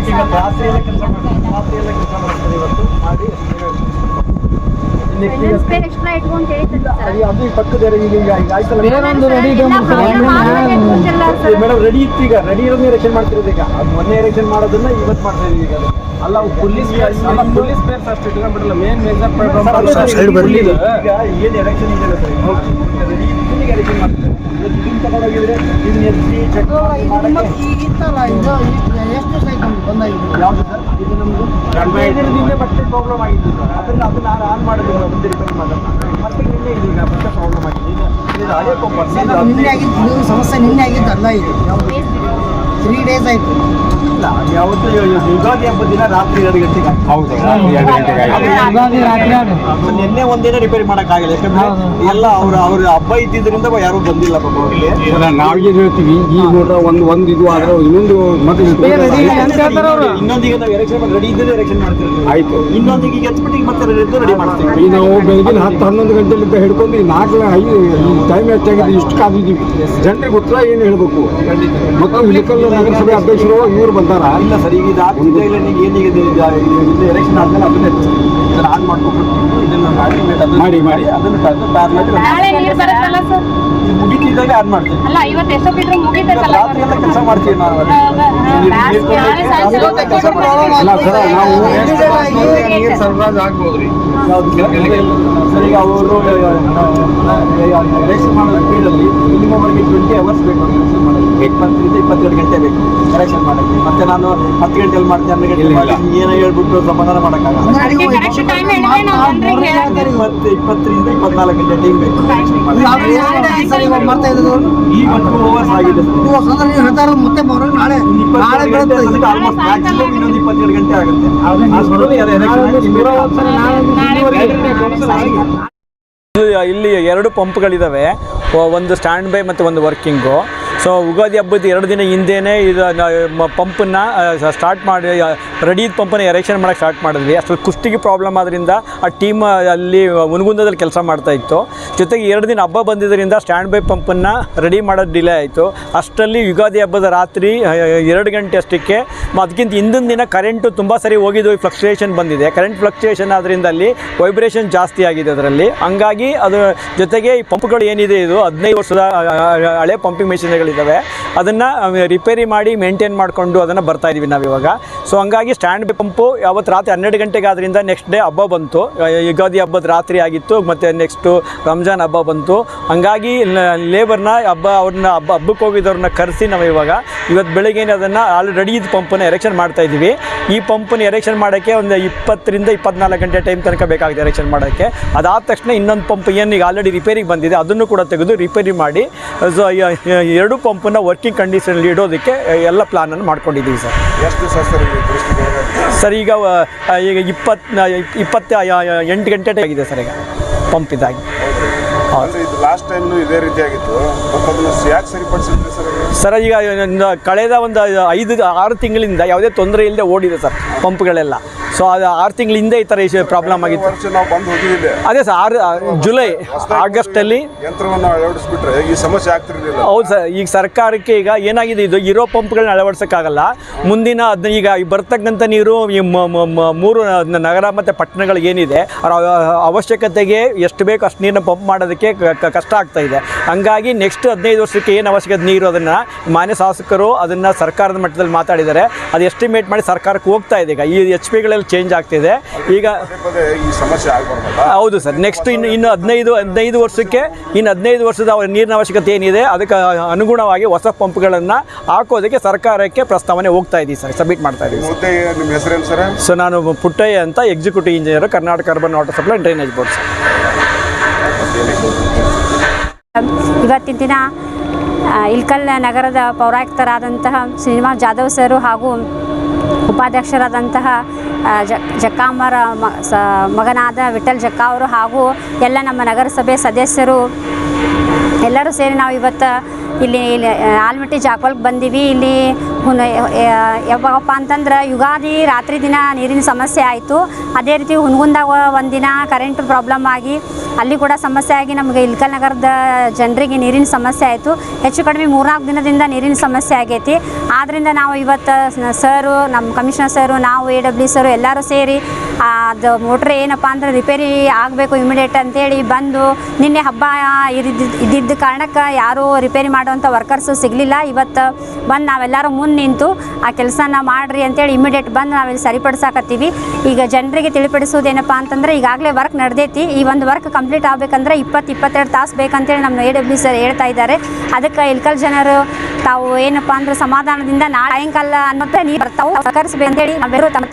ಈಗ ರಾತ್ರಿ ಎಲ್ಲ ಕೆಲಸ ಮಾಡ್ತಾರೆ ರಾತ್ರಿ ಎಲ್ಲ ಕೆಲಸ ಮಾಡ್ತಾರೆ ಇವತ್ತು ಮಾಡಿ ನೆಕ್ಸ್ಟ್ ಈಗ ಪೇರ್ ಎಕ್ಸ್ಟ್ರಾ ಇಟ್ಕೊಂಡು ಹೇಳ್ತಿದ್ರು ಈಗ ಈಗ ಈಗ ಬೇರೊಂದು ರೆಡಿ ಇದೆ. ಮೇಡಮ್ ರೆಡಿ ಇತ್ತು ಈಗ. ರೆಡಿ ಇರೋದು ಎಲೆಕ್ಷನ್ ಮಾಡ್ತಿರೋದು ಈಗ. ಅದು ಮೊನ್ನೆ ಎಲೆಕ್ಷನ್ ಮಾಡೋದನ್ನ ಇವತ್ತು ಮಾಡ್ತಾ ಇದೀವಿ ಈಗ. ಅಲ್ಲ ಪೊಲೀಸ್ ಅಲ್ಲ ಪೊಲೀಸ್ ಬೇರ್ಸ್ ಅಷ್ಟು ಇಟ್ಕೊಂಡ್ಬಿಡಲ್ಲ. ಮೇನ್ ಮೇಜರ್ ಪ್ರಾಬ್ಲಮ್ ಈಗ ಏನು ಎಲೆಕ್ಷನ್ ಇದೆಯಲ್ಲ ಸರ್ ಈಗ ರೆಡಿ ಇತ್ತು ಈಗ ಎಲೆಕ್ಷನ್ ಮಾಡ್ತಾರೆ. ಇದನ್ನ ತಗೊಂಡೋಗಿದ್ರೆ ಇದನ್ನ ಎತ್ತಿ ಚೆಕ್ ಮಾಡಕ್ಕೆ ಈಗಿತ್ತಲ್ಲ ಇದು ಎಷ್ಟು ಸೈಕಲ್ ಬಂದಾಗಿದೆ? ಯಾವ್ದು ಸರ್ ಇದು ನಮ್ದು ನಿನ್ನೆ ಮತ್ತೆ ಪ್ರಾಬ್ಲಮ್ ಆಗಿತ್ತು ಸರ್ ಅದನ್ನ ಅದನ್ನ ನಾನು ಆನ್ ಮಾಡಿದ್ರು ಮತ್ತೆ ರಿಪೇರ್ ಮಾಡೋಣ ಮತ್ತೆ ನಿನ್ನೆ ಆಗಿದ್ದು ಅಲ್ಲ ಸಮಸ್ಯೆ ನಿನ್ನೆ ಆಗಿದ್ದಲ್ಲ ಇದು. ತ್ರೀ ಡೇಸ್ ಆಯ್ತು. ಇಲ್ಲ. ಯಾವತ್ತು ಯುಗಾದಿ ಹಬ್ಬದ ದಿನ ರಾತ್ರಿ ಎರಡು ಗಂಟೆಗೆ ಹೌದು ಎರಡು ಗಂಟೆಗೆ ಯುಗಾದಿ ರಾತ್ರಿ ಆಡು. ನಿನ್ನೆ ಒಂದಿನ ರಿಪೇರಿ ಆಗಿಲ್ಲ ಯಾಕಂದ್ರೆ ಎಲ್ಲ ಅವ್ರ ಅವ್ರ ಹಬ್ಬ ಇದ್ದಿದ್ರಿಂದ ಯಾರು ಬಂದಿಲ್ಲ ಪಾಪ ಅವ್ರಿಗೆ. ಏನ್ ಹೇಳ್ತೀವಿ ಈಗ ನೋಡ್ರ ಒಂದು ಒಂದು ಇದು ಆದ್ರೆ ಇನ್ನೊಂದು ಮತ್ತೆ ಬೇರೆ ready ಇಲ್ಲ ಅಂತ ಹೇಳ್ತಾರೆ ಅವ್ರು. ಇನ್ನೊಂದಿಗೆ ನಾವು ಎಲೆಕ್ಷನ್ ಮಾಡಿ ರೆಡಿ ಇದ್ದರೆ ಎಲೆಕ್ಷನ್ ಮಾಡ್ತೀವಿ ಆಯ್ತು. ಇನ್ನೊಂದಿಗೆ ಈಗ ಎತ್ಬಿಟ್ಟು ಈಗ ಮತ್ತೆ ರೆಡಿ ರೆಡಿ ಮಾಡ್ತೀವಿ. ಈಗ ನಾವು ಬೆಳಗಿನ ಹತ್ತು ಹನ್ನೊಂದು ಗಂಟೆಲಿಂದ ಹಿಡ್ಕೊಂಡು ಈ ನಾಲ್ಕು ಐದು ಟೈಮ್ ಹೆಚ್ಚಾಗಿದೆ ಇಷ್ಟು ಕಾದಿದ್ದೀವಿ. ಜನರಿಗೆ ಗೊತ್ತಿಲ್ಲ ಏನು ಹೇಳ್ಬೇಕು. ಮತ್ತು ಇಳಕಲ್ ನಗರಸಭೆ ಅಧ್ಯಕ್ಷರು ಇವ್ರು ಬಂದಾರ? ಇಲ್ಲ ಸರ್ ಈಗ ಆಗ್ತಿದೆ ಇಲ್ಲ ನೀವು ಏನಿದೆ ಇದು ಇದು ಎಲೆಕ್ಷನ್ ಆದ್ಮೇಲೆ ಅದನ್ನೇ ಇದನ್ನ ಆನ್ ಮಾಡ್ಕೊಂಡ್ಬಿಟ್ಟು ಇದನ್ನ ಆಲ್ಟಿಮೇಟ್ ಅದನ್ನ ಮಾಡಿ, ಮಾಡಿ. ಅದನ್ನ ತೆಗ್ದು ಮಾಡಿ ನಾಳೆ ನೀರು ಬರುತ್ತಲ್ಲ ಸರ್? ಮುಗಿತಿದ್ದಾಗ ಆನ್ ಮಾಡ್ತೀವಿ. ಅಲ್ಲ ಇವತ್ತು ರಾತ್ರಿ ಎಲ್ಲ ಕೆಲಸ ಮಾಡ್ತೀವಿ ನಾವು ಅಲ್ಲ. ಸರ್ ನಾವು ನೀರು ಸರಬರಾಜು ಆಗ್ಬೋದು ರೀ ಸರ್ ಈಗ ಅವರು ಎಲೆಕ್ಷನ್ ಮಾಡೋ ಸ್ಪೀಡಲ್ಲಿ ಮಿನಿಮಮ್ ಅವರಿಗೆ ಟ್ವೆಂಟಿ ಅವರ್ಸ್ ಬೇಕು. ಎಲೆಕ್ಷನ್ ಮತ್ತೆ ಇಪ್ಪತ್ತರಿಂದ ಇಪ್ಪತ್ತೆರಡು ಗಂಟೆ ಬೇಕು ಕರೆಕ್ಷನ್ ಮಾಡಕ್ಕೆ ಮತ್ತೆ ನಾನು ಹತ್ತು ಗಂಟೆಯಲ್ಲಿ ಮಾಡ್ತೀನಿ ಹನ್ನೊಂದು ಗಂಟೆ. ಮಾಡ್ತೀನಿ ಏನೋ ಹೇಳ್ಬಿಟ್ಟು ಸಮಾಧಾನ ಮಾಡೋಕ್ಕಾಗಲ್ಲ ಮತ್ತೆ ಇಪ್ಪತ್ತರಿಂದ ಇಪ್ಪತ್ನಾಲ್ಕು ಗಂಟೆ ಟೈಮ್ ಬೇಕು ಈಗ ಟೂ ಅವರ್ಸ್ ಆಗಿದೆ ಮತ್ತೆ ನಾಳೆ ಆಲ್ಮೋಸ್ಟ್ ಇನ್ನೊಂದು ಇಪ್ಪತ್ತೆರಡು ಗಂಟೆ ಆಗುತ್ತೆ ಇಲ್ಲಿ ಎರಡು ಪಂಪ್ಗಳಿದ್ದಾವೆ ಒಂದು ಸ್ಟ್ಯಾಂಡ್ ಬೈ ಮತ್ತು ಒಂದು ವರ್ಕಿಂಗು ಸೊ ಯುಗಾದಿ ಹಬ್ಬದ ಎರಡು ದಿನ ಹಿಂದೆನೇ ಇದು ಪಂಪನ್ನು ಸ್ಟಾರ್ಟ್ ಮಾಡಿ ರೆಡಿ ಪಂಪನ್ನು ಎರೆಕ್ಷನ್ ಮಾಡೋಕ್ಕೆ ಸ್ಟಾರ್ಟ್ ಮಾಡಿದ್ವಿ. ಅಷ್ಟು ಕುಷ್ಟಿಗೆ ಪ್ರಾಬ್ಲಮ್ ಆದ್ದರಿಂದ ಆ ಟೀಮ್ ಅಲ್ಲಿ ಮುನಗುಂದದಲ್ಲಿ ಕೆಲಸ ಮಾಡ್ತಾ ಇತ್ತು. ಜೊತೆಗೆ ಎರಡು ದಿನ ಹಬ್ಬ ಬಂದಿದ್ದರಿಂದ ಸ್ಟ್ಯಾಂಡ್ ಬೈ ಪಂಪನ್ನು ರೆಡಿ ಮಾಡೋದು ಡಿಲೇ ಆಯಿತು. ಅಷ್ಟರಲ್ಲಿ ಯುಗಾದಿ ಹಬ್ಬದ ರಾತ್ರಿ ಎರಡು ಗಂಟೆ ಅಷ್ಟಕ್ಕೆ ಅದಕ್ಕಿಂತ ಹಿಂದಿನ ದಿನ ಕರೆಂಟು ತುಂಬ ಸರಿ ಹೋಗಿದ್ದು ಫ್ಲಕ್ಚುಯೇಷನ್ ಬಂದಿದೆ. ಕರೆಂಟ್ ಫ್ಲಕ್ಚುಯೇಷನ್ ಆದ್ದರಿಂದ ಅಲ್ಲಿ ವೈಬ್ರೇಷನ್ ಜಾಸ್ತಿ ಆಗಿದೆ ಅದರಲ್ಲಿ. ಹಂಗಾಗಿ ಅದು ಜೊತೆಗೆ ಈ ಪಂಪ್ಗಳು ಏನಿದೆ ಇದು ಹದಿನೈದು ವರ್ಷದ ಹಳೆ ಪಂಪಿಂಗ್ ಮೆಷಿನ್ಗಳಿದ್ದಾವೆ ಅದನ್ನು ರಿಪೇರಿ ಮಾಡಿ ಮೇಂಟೈನ್ ಮಾಡಿಕೊಂಡು ಅದನ್ನು ಬರ್ತಾ ಇದೀವಿ ನಾವು ಇವಾಗ ಸೊ ಹಂಗಾಗಿ ಸ್ಟ್ಯಾಂಡ್ ಪಂಪು ಯಾವತ್ತು ರಾತ್ರಿ ಹನ್ನೆರಡು ಗಂಟೆಗೆ ಆದ್ರಿಂದ ನೆಕ್ಸ್ಟ್ ಡೇ ಹಬ್ಬ ಬಂತು. ಯುಗಾದಿ ಹಬ್ಬದ ರಾತ್ರಿ ಆಗಿತ್ತು, ಮತ್ತು ನೆಕ್ಸ್ಟು ರಂಜಾನ್ ಹಬ್ಬ ಬಂತು. ಹಂಗಾಗಿ ಲೇಬರ್ನ ಹಬ್ಬ, ಅವ್ರನ್ನ, ಹಬ್ಬ ಹಬ್ಬಕ್ಕೆ ಹೋಗಿದ್ದವ್ರನ್ನ ಕರೆಸಿ ನಾವು ಇವಾಗ ಇವತ್ತು ಬೆಳಗ್ಗೆ ಅದನ್ನು ಆಲ್ರೆಡಿ ಇದು ಪಂಪನ್ನ ಎರೆಕ್ಷನ್ ಮಾಡ್ತಾ ಇದ್ದೀವಿ. ಈ ಪಂಪನ್ನು ಎರೆಕ್ಷನ್ ಮಾಡೋಕ್ಕೆ ಒಂದು ಇಪ್ಪತ್ತರಿಂದ ಇಪ್ಪತ್ನಾಲ್ಕು ಗಂಟೆ ಟೈಮ್ ತನಕ ಬೇಕಾಗಿದೆ ಎರೆಕ್ಷನ್ ಮಾಡೋಕ್ಕೆ. ಅದಾದ ತಕ್ಷಣ ಇನ್ನೊಂದು ಪಂಪ್ ಏನು ಈಗ ಆಲ್ರೆಡಿ ರಿಪೇರಿಗೆ ಬಂದಿದೆ, ಅದನ್ನು ಕೂಡ ತೆಗೆದು ರಿಪೇರಿ ಮಾಡಿ ಸೊ ಎರಡು ಪಂಪನ್ನು ವರ್ಕಿಂಗ್ ಕಂಡೀಷನಲ್ಲಿ ಇಡೋದಕ್ಕೆ, ಎಲ್ಲ ಪ್ಲಾನನ್ನು ಮಾಡ್ಕೊಂಡಿದ್ದೀವಿ ಸರ್. ಎಷ್ಟು ಸರ್? ಸರ್ ಈಗ ಈಗ ಇಪ್ಪತ್ತು ಇಪ್ಪತ್ತ ಎಂಟು ಗಂಟೆ ಆಗಿದೆ ಸರ್ ಈಗ ಪಂಪ್ ಇದಾಗಿ ಲಾಸ್ಟ್ ಟೈಮ್ ಇದೇ ರೀತಿ ಆಗಿತ್ತು ಸರ್? ಸರ್ ಈಗ ಕಳೆದ ಒಂದು ಐದು ಆರು ತಿಂಗಳಿಂದ ಯಾವುದೇ ತೊಂದರೆ ಇಲ್ಲದೆ ಓಡಿದೆ ಸರ್ ಪಂಪ್ಗಳೆಲ್ಲ. ಸೊ ಅದು ಆರು ತಿಂಗಳ ಹಿಂದೆ ಈ ಥರ ಪ್ರಾಬ್ಲಮ್ ಆಗಿತ್ತು. ಅದೇ ಸರ್ ಆರು ಜುಲೈ ಆಗಸ್ಟಲ್ಲಿ ಯಂತ್ರವನ್ನು ಅಳವಡಿಸ್ಬಿಟ್ರೆ ಈ ಸಮಸ್ಯೆ ಆಗ್ತಿರ್ಲಿಲ್ಲ? ಹೌದು ಸರ್ ಈಗ ಸರ್ಕಾರಕ್ಕೆ ಈಗ ಏನಾಗಿದೆ ಇದು ಇರೋ ಪಂಪ್ಗಳನ್ನ ಅಳವಡಿಸೋಕ್ಕಾಗಲ್ಲ. ಮುಂದಿನ ಅದನ್ನ ಈಗ ಬರ್ತಕ್ಕಂಥ ನೀರು ಈ ಮೂರು ನಗರ ಮತ್ತು ಪಟ್ಟಣಗಳಿಗೆ ಏನಿದೆ ಅವ್ರ ಅವಶ್ಯಕತೆಗೆ ಎಷ್ಟು ಬೇಕು ಅಷ್ಟು ನೀರನ್ನ ಪಂಪ್ ಮಾಡೋದಕ್ಕೆ ಕಷ್ಟ ಆಗ್ತಾ ಇದೆ. ಹಂಗಾಗಿ ನೆಕ್ಸ್ಟ್ ಹದಿನೈದು ವರ್ಷಕ್ಕೆ ಏನು ಅವಶ್ಯಕತೆ ನೀರು ಅದನ್ನು ಮಾನ್ಯ ಶಾಸಕರು ಅದನ್ನು ಸರ್ಕಾರದ ಮಟ್ಟದಲ್ಲಿ ಮಾತಾಡಿದ್ದಾರೆ. ಅದು ಎಸ್ಟಿಮೇಟ್ ಮಾಡಿ ಸರ್ಕಾರಕ್ಕೆ ಹೋಗ್ತಾ ಇದೆ. ಈಗ ಈ ಎಚ್ ಪಿಗಳಲ್ಲಿ ಚೇಂಜ್ ಆಗ್ತಿದೆ. ಈಗ ಈ ಸಮಸ್ಯೆ ಹೌದು ಸರ್. ನೆಕ್ಸ್ಟ್ ಇನ್ನು ಇನ್ನು ಹದಿನೈದು ಹದಿನೈದು ವರ್ಷಕ್ಕೆ ಇನ್ನು ಹದಿನೈದು ವರ್ಷದ ಅವ್ರ ನೀರಿನ ಅವಶ್ಯಕತೆ ಏನಿದೆ ಅದಕ್ಕೆ ಅನುಗುಣವಾಗಿ ಹೊಸ ಪಂಪ್ಗಳನ್ನು ಹಾಕೋದಕ್ಕೆ ಸರ್ಕಾರಕ್ಕೆ ಪ್ರಸ್ತಾವನೆ ಹೋಗ್ತಾ ಇದ್ದೀವಿ ಸರ್. ಸಬ್ಮಿಟ್ ಮಾಡ್ತಾ ಇದ್ದೀವಿ ಮುದ್ದೆ ನಿಮ್ಮ ಹೆಸರೇನು ಸರ್? ಸೊ ನಾನು ಪುಟ್ಟಯ್ಯ ಅಂತ executive engineer Karnataka urban water supply drainage board sir. ಇವತ್ತಿನ ದಿನ ಇಲ್ಕಲ್ ನಗರದ ಪೌರಾಯುಕ್ತರಾದಂತಹ ಶ್ರೀನಿವಾಸ್ ಜಾಧವ್ ಸರು ಹಾಗೂ ಉಪಾಧ್ಯಕ್ಷರಾದಂತಹ ಜಕ್ಕಾಮರ ಮಗನಾದ ವಿಠಲ್ ಜಕ್ಕಾ ಅವರು ಹಾಗೂ ಎಲ್ಲ ನಮ್ಮ ನಗರಸಭೆ ಸದಸ್ಯರು ಎಲ್ಲರೂ ಸೇರಿ ನಾವು ಇವತ್ತು ಇಲ್ಲಿ ಇಲ್ಲಿ ಆಲ್ಮಟ್ಟಿ ಜಾಕೋಲ್ಗೆ ಬಂದೀವಿ. ಇಲ್ಲಿ ಹುನ ಯಾವಾಗಪ್ಪ ಅಂತಂದ್ರೆ ಯುಗಾದಿ ರಾತ್ರಿ ದಿನ ನೀರಿನ ಸಮಸ್ಯೆ ಆಯಿತು. ಅದೇ ರೀತಿ ಹುನಗುಂದಾಗ ಒಂದಿನ ಕರೆಂಟ್ ಪ್ರಾಬ್ಲಮ್ ಆಗಿ ಅಲ್ಲಿ ಕೂಡ ಸಮಸ್ಯೆ ಆಗಿ ನಮಗೆ ಇಲ್ಕಲ್ ನಗರದ ಜನರಿಗೆ ನೀರಿನ ಸಮಸ್ಯೆ ಆಯಿತು. ಹೆಚ್ಚು ಕಡಿಮೆ ಮೂರ್ನಾಲ್ಕು ದಿನದಿಂದ ನೀರಿನ ಸಮಸ್ಯೆ ಆಗೈತಿ. ಆದ್ದರಿಂದ ನಾವು ಇವತ್ತು ಸರು ನಮ್ಮ ಕಮಿಷನರ್ ಸರು ನಾವು ಎ ಡಬ್ಲ್ಯೂ ಸರು ಎಲ್ಲರೂ ಸೇರಿ ಅದು ಮೋಟ್ರ್ ಏನಪ್ಪ ಅಂದ್ರೆ ರಿಪೇರಿ ಆಗಬೇಕು ಇಮಿಡಿಯೇಟ್ ಅಂತೇಳಿ ಬಂದು ನಿನ್ನೆ ಹಬ್ಬ ಇದ್ದಿದ್ದ ಕಾರಣಕ್ಕೆ ಯಾರೂ ರಿಪೇರಿ ಮಾಡುವಂಥ ವರ್ಕರ್ಸು ಸಿಗಲಿಲ್ಲ. ಇವತ್ತು ಬಂದು ನಾವೆಲ್ಲರೂ ಮುಂದೆ ನಿಂತು ಆ ಕೆಲಸನ ಮಾಡಿರಿ ಅಂತೇಳಿ ಇಮಿಡಿಯೇಟ್ ಬಂದು ನಾವಿಲ್ಲಿ ಸರಿಪಡಿಸಾಕತ್ತೀವಿ. ಈಗ ಜನರಿಗೆ ತಿಳಿಪಡಿಸೋದೇನಪ್ಪ ಅಂತಂದರೆ ಈಗಾಗಲೇ ವರ್ಕ್ ನಡೆದೈತಿ. ಈ ಒಂದು ವರ್ಕ್ ಕಂಪ್ಲೀಟ್ ಆಗಬೇಕಂದ್ರೆ ಇಪ್ಪತ್ತು ಇಪ್ಪತ್ತೆರಡು ತಾಸು ಬೇಕಂತೇಳಿ ನಮ್ಮ ಎ ಡಬ್ಲ್ಯೂ ಸರ್ ಹೇಳ್ತಾ ಇದ್ದಾರೆ. ಅದಕ್ಕೆ ಇಲ್ಕಲ್ ಜನರು ತಾವು ಏನಪ್ಪ ಅಂದ್ರೆ ಸಮಾಧಾನದಿಂದ ನಾಳೆ ಸಾಯಂಕಾಲ ಅನ್ನೋದೇ ನೀರು ಬರ್ತಾವೆ. ಸಹಕರಿಸ್ಬೇಕಂತೇಳಿ ನಾವೆಲ್ಲರೂ ತಮ್ಮ